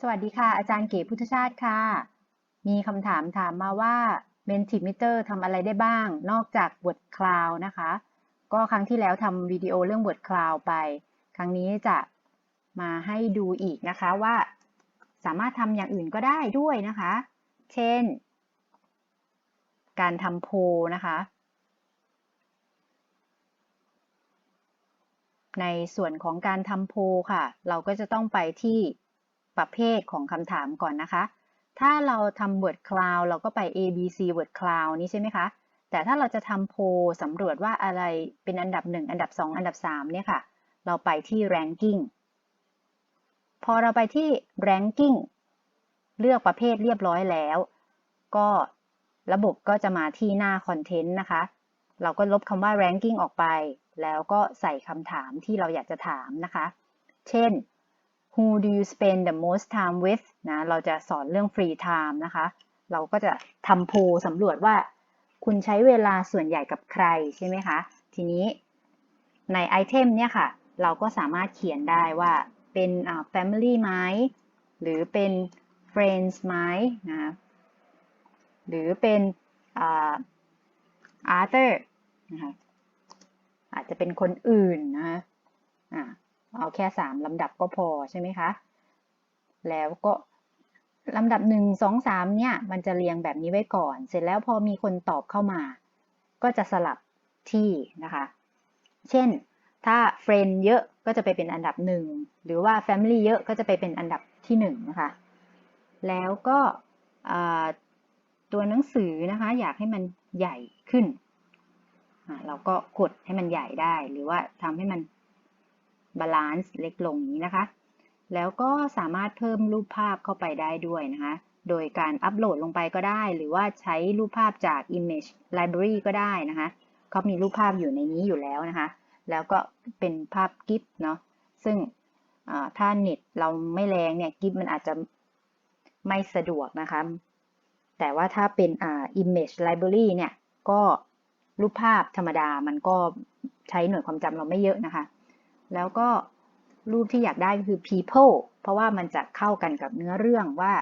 สวัสดีค่ะ อาจารย์เก๋พุทธชาติค่ะ มีคำถามถามมาว่า Mentimeter ทำอะไรได้บ้าง นอกจาก Word Cloud นะคะ ก็ครั้งที่แล้วทำวิดีโอเรื่อง Word Cloud ไป ครั้งนี้จะมาให้ดูอีกนะคะว่าสามารถทำอย่างอื่นก็ได้ด้วยนะคะ เช่น การทำโพนะคะ ในส่วนของการทำโพค่ะ เราก็จะต้องไปที่ ประเภทของคำถามก่อนนะคะ ถ้าเราทำ Word Cloud เราก็ไป A B C Word Cloud นี้ใช่ไหมคะ แต่ถ้าเราจะทำโพสำรวจว่าอะไรเป็นอันดับ 1 อันดับ 2 อันดับ 3 เนี่ยค่ะ เราไปที่ Ranking พอเราไปที่ Ranking เลือกประเภทเรียบร้อยแล้ว ก็ระบบก็จะมาที่หน้า Content นะคะ เราก็ลบคำว่า Ranking ออกไป แล้วก็ใส่คำถามที่เราอยากจะถามนะคะ เช่น Who do you spend the most time with นะ เราจะสอนเรื่อง free time นะคะ เราก็จะทำโพลสำรวจว่าคุณใช้เวลาส่วนใหญ่กับใครใช่ไหมคะ ทีนี้ในไอเทมเนี่ยค่ะ เราก็สามารถเขียนได้ว่าเป็น family ไหม หรือเป็น friends ไหมนะ หรือเป็น other นะคะอาจจะเป็นคนอื่นนะคะ เอาแค่ 3ลำดับก็พอใช่ไหมคะ แล้วก็ลำดับ 1 2 3 เนี่ย มันจะเรียงแบบนี้ไว้ก่อน เสร็จแล้วพอมีคนตอบเข้ามา ก็จะสลับที่นะคะ เช่น ถ้า friend เยอะก็จะไปเป็นอันดับ 1 หรือว่า family เยอะก็จะไปเป็นอันดับที่1นะคะ แล้วก็ตัวหนังสือนะคะ อยากให้มันใหญ่ขึ้น เราก็กดให้มันใหญ่ได้ หรือว่าทำให้มัน บาลานซ์เล็กลงนี้นะคะ แล้วก็สามารถเพิ่มรูปภาพเข้าไปได้ด้วยนะคะ โดยการอัปโหลดลงไปก็ได้ หรือว่าใช้รูปภาพจาก Image Library ก็ได้นะคะเขามีรูปภาพอยู่ในนี้อยู่แล้วนะคะ แล้วก็เป็นภาพกิฟเนาะ ซึ่งถ้าเน็ตเราไม่แรงเนี่ยกิฟมันอาจจะไม่สะดวกนะคะ แต่ว่าถ้าเป็น Image Library เนี่ย ก็รูปภาพธรรมดามันก็ใช้หน่วยความจำเราไม่เยอะนะคะ แล้วก็รูปที่อยากได้คือ people เพราะว่ามันจะเข้ากันกับเนื้อเรื่องว่า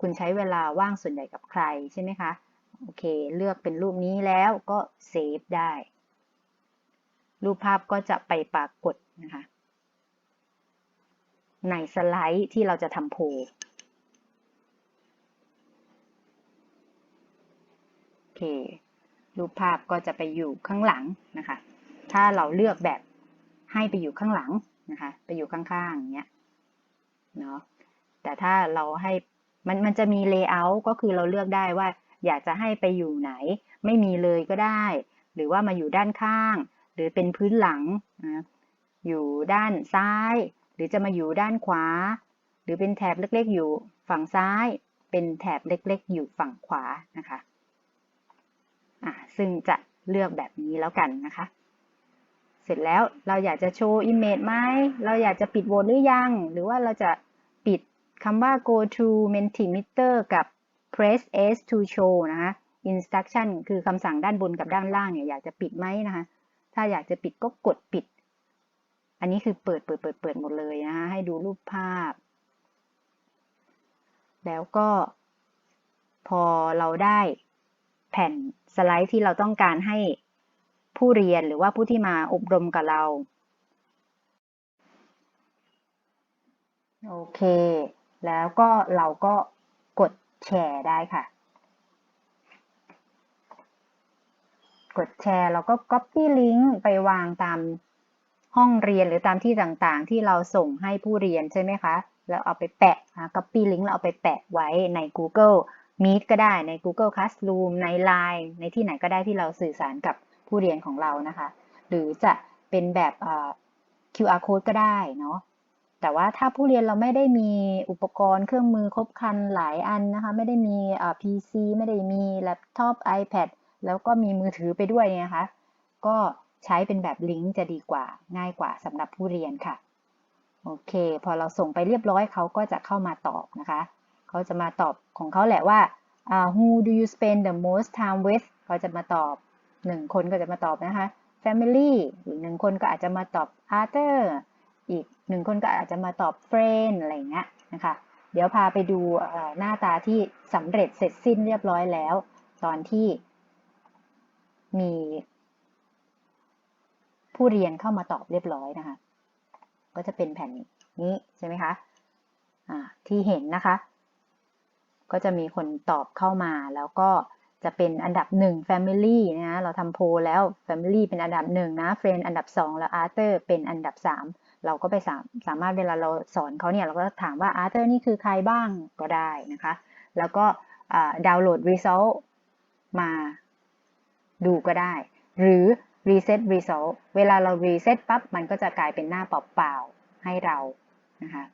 คุณใช้เวลาว่างส่วนใหญ่กับใครใช่ไหมคะโอเค เลือกเป็นรูปนี้แล้วก็เซฟได้ รูปภาพก็จะไปปรากฏนะคะ ในสไลด์ที่เราจะทำโพโอเค รูปภาพก็จะไปอยู่ข้างหลังนะคะ ถ้าเราเลือกแบบ ให้ไปอยู่ข้างหลังนะคะไปอยู่ข้างๆอย่างเงี้ยเนาะแต่ถ้าเราให้มันมันจะมีเลเยอร์ก็คือเราเลือกได้ว่า อยากจะให้ไปอยู่ไหน ไม่มีเลยก็ได้ หรือว่ามาอยู่ด้านข้าง หรือเป็นพื้นหลังนะอยู่ด้านซ้าย หรือจะมาอยู่ด้านขวา หรือเป็นแถบเล็กๆ อยู่ฝั่งซ้าย เป็นแถบเล็กๆ อยู่ฝั่งขวานะคะอ่าซึ่งจะเลือกแบบนี้แล้วกันนะคะ เสร็จแล้วเราอยากจะโชว์ image ไหมเราอยากจะปิดโหวตหรือยัง หรือว่าเราจะปิดคำว่า go to mentimeter กับ press s to show นะคะ instruction คือคำสั่งด้านบนกับด้านล่างเนี่ยอยากจะปิดไหมนะคะ ถ้าอยากจะปิดก็กดปิด อันนี้คือเปิดเปิดเปิดเปิดหมดเลยนะคะให้ดูรูปภาพ แล้วก็พอเราได้แผ่นสไลด์ที่เราต้องการให้ ผู้เรียนหรือว่าผู้ที่มาอบรมกับเรา โอเค แล้วก็เราก็กดแชร์ได้ค่ะ กดแชร์แล้วก็ Copy Link ไปวางตามห้องเรียนหรือตามที่ต่างๆ ที่เราส่งให้ผู้เรียนใช่ไหมคะ แล้วเอาไปแปะ Copy Link แล้วเอาไปแปะไว้ใน Google Meet ก็ได้ใน Google Classroom ใน Line ในที่ไหนก็ได้ที่เราสื่อสารกับ ผู้เรียนของเรานะคะ หรือจะเป็นแบบ QR code ก็ได้เนาะแต่ว่าถ้าผู้เรียนเราไม่ได้มีอุปกรณ์เครื่องมือครบครันหลายอันนะคะ ไม่ได้มี PC ไม่ได้มีแล็ปท็อป iPad แล้วก็มีมือถือไปด้วยนะคะ ก็ใช้เป็นแบบลิงก์จะดีกว่าง่ายกว่าสำหรับผู้เรียนค่ะโอเค พอเราส่งไปเรียบร้อยเขาก็จะเข้ามาตอบนะคะเขาจะมาตอบของเขาแหละว่า uh, who do you spend the most time with เขาจะมาตอบ หนึ่งคนก็จะมาตอบนะคะ family อีกหนึ่งคนก็อาจจะมาตอบ other อีกหนึ่งคนก็อาจจะมาตอบ friend อะไรเงี้ยนะคะ เดี๋ยวพาไปดูหน้าตาที่สำเร็จเสร็จสิ้นเรียบร้อยแล้ว ตอนที่มี ผู้เรียนเข้ามาตอบเรียบร้อยนะคะ ก็จะเป็นแผ่นนี้ใช่ไหมคะอ่าที่เห็นนะคะ ก็จะมีคนตอบเข้ามาแล้วก็ จะเป็นอันดับหนึ่ง Family นะเราทำโพลแล้ว Family เป็นอันดับหนึ่งนะ Friend อันดับสองแล้ว Arthur เป็นอันดับสามเราก็ไปสามสามารถเวลาเราสอนเขาเนี่ยเราก็ถามว่า Arthur นี่คือใครบ้างก็ได้นะคะ แล้วก็ดาวน์โหลด result มาดูก็ได้ หรือ reset result เวลาเรา reset ปั๊บมันก็จะกลายเป็นหน้าเปล่าๆให้เรานะคะ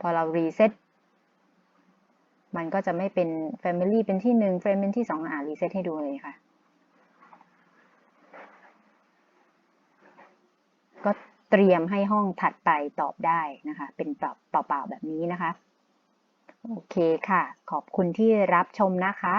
พอเรา reset มันก็จะไม่เป็น family เป็นที่หนึ่ง friend เป็นที่สองอ่ารีเซ็ตให้ดูเลยค่ะ ก็เตรียมให้ห้องถัดไปตอบได้นะคะ เป็นเปล่าๆแบบนี้นะคะ โอเคค่ะ ขอบคุณที่รับชมนะคะ